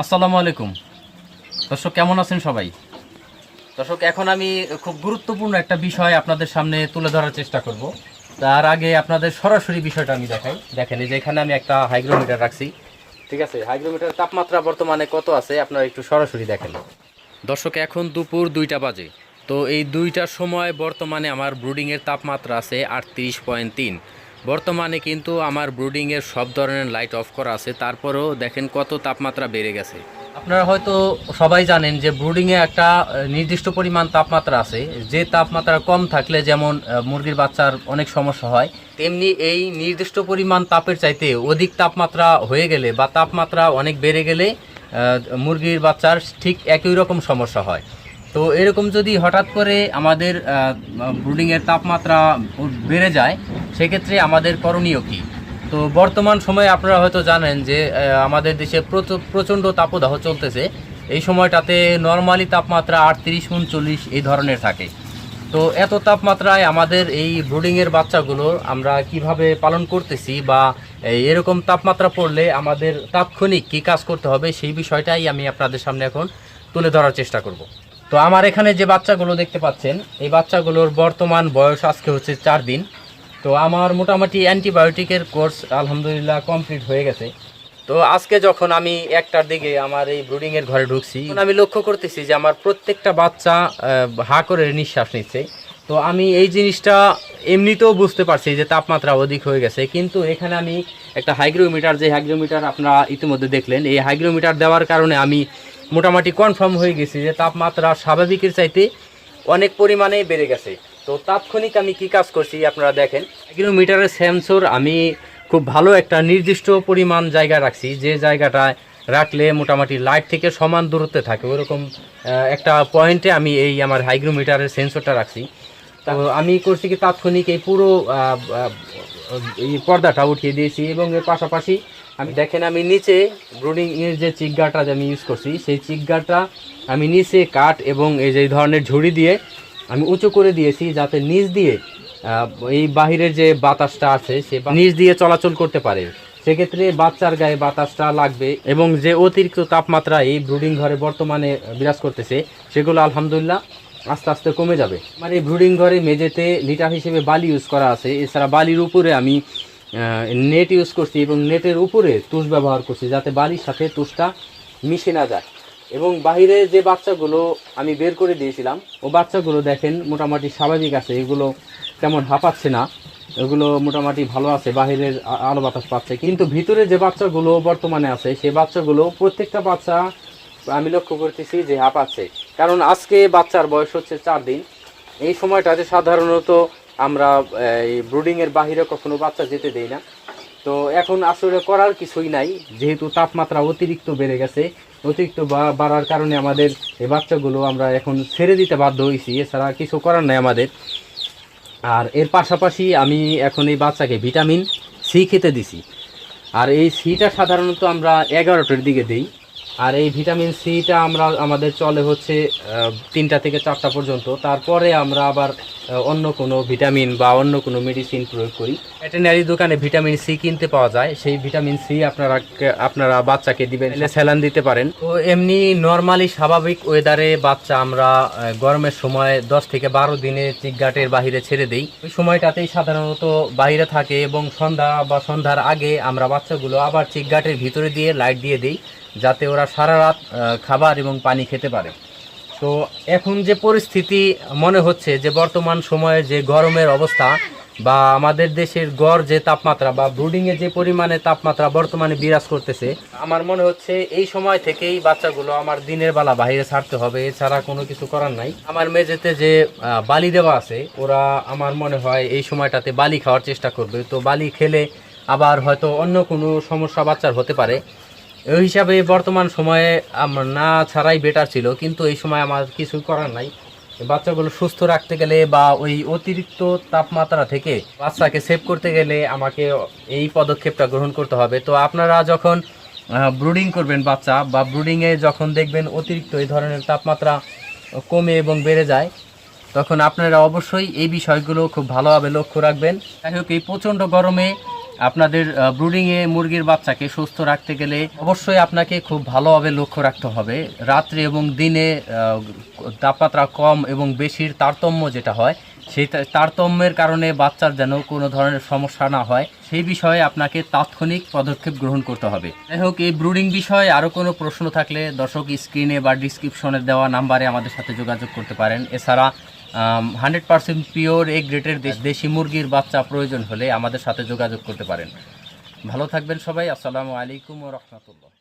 আসসালামু আলাইকুম। দর্শক, কেমন আছেন সবাই? দর্শক, এখন আমি খুব গুরুত্বপূর্ণ একটা বিষয় আপনাদের সামনে তুলে ধরার চেষ্টা করব। তার আগে আপনাদের সরাসরি বিষয়টা আমি দেখাই। দেখেন, এই যে এখানে আমি একটা হাইগ্রোমিটার রাখছি। ঠিক আছে, হাইগ্রোমিটার তাপমাত্রা বর্তমানে কত আছে? আপনারা একটু সরাসরি দেখেন। দর্শক, এখন দুপুর দুইটা বাজে। তো এই দুইটার সময় বর্তমানে আমার ব্রুডিংয়ের তাপমাত্রা আছে আটত্রিশ পয়েন্ট তিন। বর্তমানে কিন্তু আমার ব্রুডিংয়ের সব ধরনের লাইট অফ করা আছে, তারপরেও দেখেন কত তাপমাত্রা বেড়ে গেছে। আপনারা হয়তো সবাই জানেন যে ব্রুডিংয়ে একটা নির্দিষ্ট পরিমাণ তাপমাত্রা আছে। যে তাপমাত্রা কম থাকলে যেমন মুরগির বাচ্চার অনেক সমস্যা হয়, তেমনি এই নির্দিষ্ট পরিমাণ তাপের চাইতে অধিক তাপমাত্রা হয়ে গেলে বা তাপমাত্রা অনেক বেড়ে গেলে মুরগির বাচ্চার ঠিক একই রকম সমস্যা হয়। তো এরকম যদি হঠাৎ করে আমাদের ব্রুডিংয়ের তাপমাত্রা বেড়ে যায় সেক্ষেত্রে আমাদের করণীয় কী? তো বর্তমান সময়ে আপনারা হয়তো জানেন যে আমাদের দেশে প্রচ- প্রচণ্ড তাপদাহ চলতেছে। এই সময়টাতে নর্মালি তাপমাত্রা আটত্রিশ, উনচল্লিশ এই ধরনের থাকে। তো এত তাপমাত্রায় আমাদের এই ব্রুডিংয়ের বাচ্চাগুলো আমরা কীভাবে পালন করতেছি বা এরকম তাপমাত্রা পড়লে আমাদের তাৎক্ষণিক কী কাজ করতে হবে সেই বিষয়টাই আমি আপনাদের সামনে এখন তুলে ধরার চেষ্টা করব। তো আমার এখানে যে বাচ্চাগুলো দেখতে পাচ্ছেন, এই বাচ্চাগুলোর বর্তমান বয়স আজকে হচ্ছে চার দিন। তো আমার মোটামুটি অ্যান্টিবায়োটিকের কোর্স আলহামদুলিল্লাহ কমপ্লিট হয়ে গেছে। তো আজকে যখন আমি একটার দিকে আমার এই ব্রুডিংয়ের ঘরে ঢুকছি আমি লক্ষ্য করতেছি যে আমার প্রত্যেকটা বাচ্চা হা করে নিঃশ্বাস নিচ্ছে। তো আমি এই জিনিসটা এমনিতেও বুঝতে পারছি যে তাপমাত্রা অধিক হয়ে গেছে, কিন্তু এখানে আমি একটা হাইগ্রোমিটার, যে হাইগ্রোমিটার আপনারা ইতিমধ্যে দেখলেন, এই হাইগ্রোমিটার দেওয়ার কারণে আমি মোটামুটি কনফার্ম হয়ে গেছি যে তাপমাত্রা স্বাভাবিকের চাইতে অনেক পরিমাণে বেড়ে গেছে। তো তাৎক্ষণিক আমি কি কাজ করছি আপনারা দেখেন। কিলোমিটারের সেন্সর আমি খুব ভালো একটা নির্দিষ্ট পরিমাণ জায়গা রাখছি। যে জায়গাটায় রাখলে মোটামুটি লাইট থেকে সমান দূরত্বে থাকে। ওরকম একটা পয়েন্টে আমি এই আমার হাইগ্রোমিটারের সেন্সরটা রাখছি। তো আমি করছি কি তাৎক্ষণিক এই পুরো এই পর্দাটা উঠিয়ে দিয়েছি এবং এর পাশাপাশি আমি দেখেন আমি নিচে ব্রুডিং এর যে চিকগাটা যে আমি ইউজ করছি, সেই চিকগাটা আমি নিচে কাঠ এবং এই যে ধরনের ঝুড়ি দিয়ে আমি উঁচু করে দিয়েছি যাতে নিচ দিয়ে এই বাহিরের যে বাতাসটা আছে, সে নিচ দিয়ে চলাচল করতে পারে। সেক্ষেত্রে বাচ্চার গায়ে বাতাসটা লাগবে এবং যে অতিরিক্ত তাপমাত্রা এই ব্রুডিং ঘরে বর্তমানে বিরাজ করতেছে, সেগুলো আলহামদুলিল্লাহ আস্তে আস্তে কমে যাবে। আমার এই ব্রুডিং ঘরে মেঝেতে লিটার হিসেবে বালি ইউজ করা আছে। এছাড়া বালির উপরে আমি নেট ইউজ করছি এবং নেটের উপরে তুষ ব্যবহার করছি যাতে বালির সাথে তুষটা মিশে না যায়। এবং বাইরে যে বাচ্চাগুলো আমি বের করে দিয়েছিলাম, ও বাচ্চাগুলো দেখেন মোটামুটি স্বাভাবিক আছে, এগুলো তেমন হাঁপাচ্ছে না। এগুলো মোটামুটি ভালো আছে, বাহিরের আলো বাতাস পাচ্ছে। কিন্তু ভিতরে যে বাচ্চাগুলো বর্তমানে আছে, সে বাচ্চাগুলো প্রত্যেকটা বাচ্চা আমি লক্ষ্য করতেছি যে হাঁপাচ্ছে। কারণ আজকে বাচ্চার বয়স হচ্ছে চার দিন। এই সময়টাতে সাধারণত আমরা, এই ব্রুডিংয়ের বাহিরে কখনো বাচ্চা যেতে দেই না। তো এখন আসলে করার কিছুই নাই, যেহেতু তাপমাত্রা অতিরিক্ত বেড়ে গেছে অতিরিক্ত বাড়ার কারণে আমাদের এই বাচ্চাগুলো আমরা এখন ছেড়ে দিতে বাধ্য হয়েছি এছাড়া কিছু করার নাই আমাদের। আর এর পাশাপাশি আমি এখন এই বাচ্চাকে ভিটামিন সি খেতে দিছি। আর এই সিটা সাধারণত আমরা এগারোটার দিকে দিই। আর এই ভিটামিন সিটা আমরা, আমাদের চলে হচ্ছে তিনটা থেকে চারটা পর্যন্ত। তারপরে আমরা আবার অন্য কোনো ভিটামিন বা অন্য কোনো মেডিসিন প্রয়োগ করি। ভেটেরিনারি দোকানে ভিটামিন সি কিনতে পাওয়া যায়। সেই ভিটামিন সি আপনারা আপনারা বাচ্চাকে দিবেন স্যালান দিতে পারেন। তো এমনি নর্মালি স্বাভাবিক ওয়েদারে বাচ্চা আমরা গরমের সময় দশ থেকে বারো দিনে চিকগাটের বাহিরে ছেড়ে দেই। ওই সময়টাতেই সাধারণত বাইরে থাকে এবং সন্ধ্যা বা সন্ধ্যার আগে আমরা বাচ্চাগুলো আবার চিকগাটের ভিতরে দিয়ে লাইট দিয়ে দিই, যাতে ওরা সারা রাত খাবার এবং পানি খেতে পারে। তো এখন যে পরিস্থিতি মনে হচ্ছে যে বর্তমান সময়ে যে গরমের অবস্থা বা আমাদের দেশের গড় যে তাপমাত্রা বা ব্রুডিংয়ে যে পরিমাণে তাপমাত্রা বর্তমানে বিরাজ করতেছে, আমার মনে হচ্ছে এই সময় থেকেই বাচ্চাগুলো আমার দিনের বেলা বাইরে ছাড়তে হবে, এছাড়া কোনো কিছু করার নাই। আমার মেঝেতে যে বালি দেওয়া আছে, ওরা আমার মনে হয় এই সময়টাতে বালি খাওয়ার চেষ্টা করবে। তো বালি খেলে আবার হয়তো অন্য কোনো সমস্যা বাচ্চার হতে পারে। ওই হিসাবে বর্তমান সময়ে আমার না ছাড়াই বেটার ছিল, কিন্তু এই সময় আমার কিছু করার নাই। বাচ্চাগুলো সুস্থ রাখতে গেলে বা ওই অতিরিক্ত তাপমাত্রা থেকে বাচ্চাকে সেভ করতে গেলে আমাকে এই পদক্ষেপটা গ্রহণ করতে হবে। তো আপনারা যখন ব্রুডিং করবেন বাচ্চা বা ব্রুডিংয়ে যখন দেখবেন অতিরিক্ত এই ধরনের তাপমাত্রা কমে এবং বেড়ে যায়, তখন আপনারা অবশ্যই এই বিষয়গুলো খুব ভালোভাবে লক্ষ্য রাখবেন। যাই হোক, এই প্রচণ্ড গরমে আপনাদের ব্রুডিংয়ে মুরগির বাচ্চাকে সুস্থ রাখতে গেলে অবশ্যই আপনাকে খুব ভালোভাবে লক্ষ্য রাখতে হবে। রাত্রে এবং দিনে তাপমাত্রা কম এবং বেশির তারতম্য যেটা হয়, সেই তারতম্যের কারণে বাচ্চার যেন কোনো ধরনের সমস্যা না হয়, সেই বিষয়ে আপনাকে তাৎক্ষণিক পদক্ষেপ গ্রহণ করতে হবে। যাই হোক, এই ব্রুডিং বিষয়ে আরও কোনো প্রশ্ন থাকলে দর্শক স্ক্রিনে বা ডিসক্রিপশনে দেওয়া নাম্বারে আমাদের সাথে যোগাযোগ করতে পারেন। এছাড়া হান্ড্রেড পার্সেন্ট পিওর এ গ্রেটের দেশি মুরগির বাচ্চা প্রয়োজন হলে আমাদের সাথে যোগাযোগ করতে পারেন। ভালো থাকবেন সবাই, আসসালামু আলাইকুম ও রহমতুল্লাহ।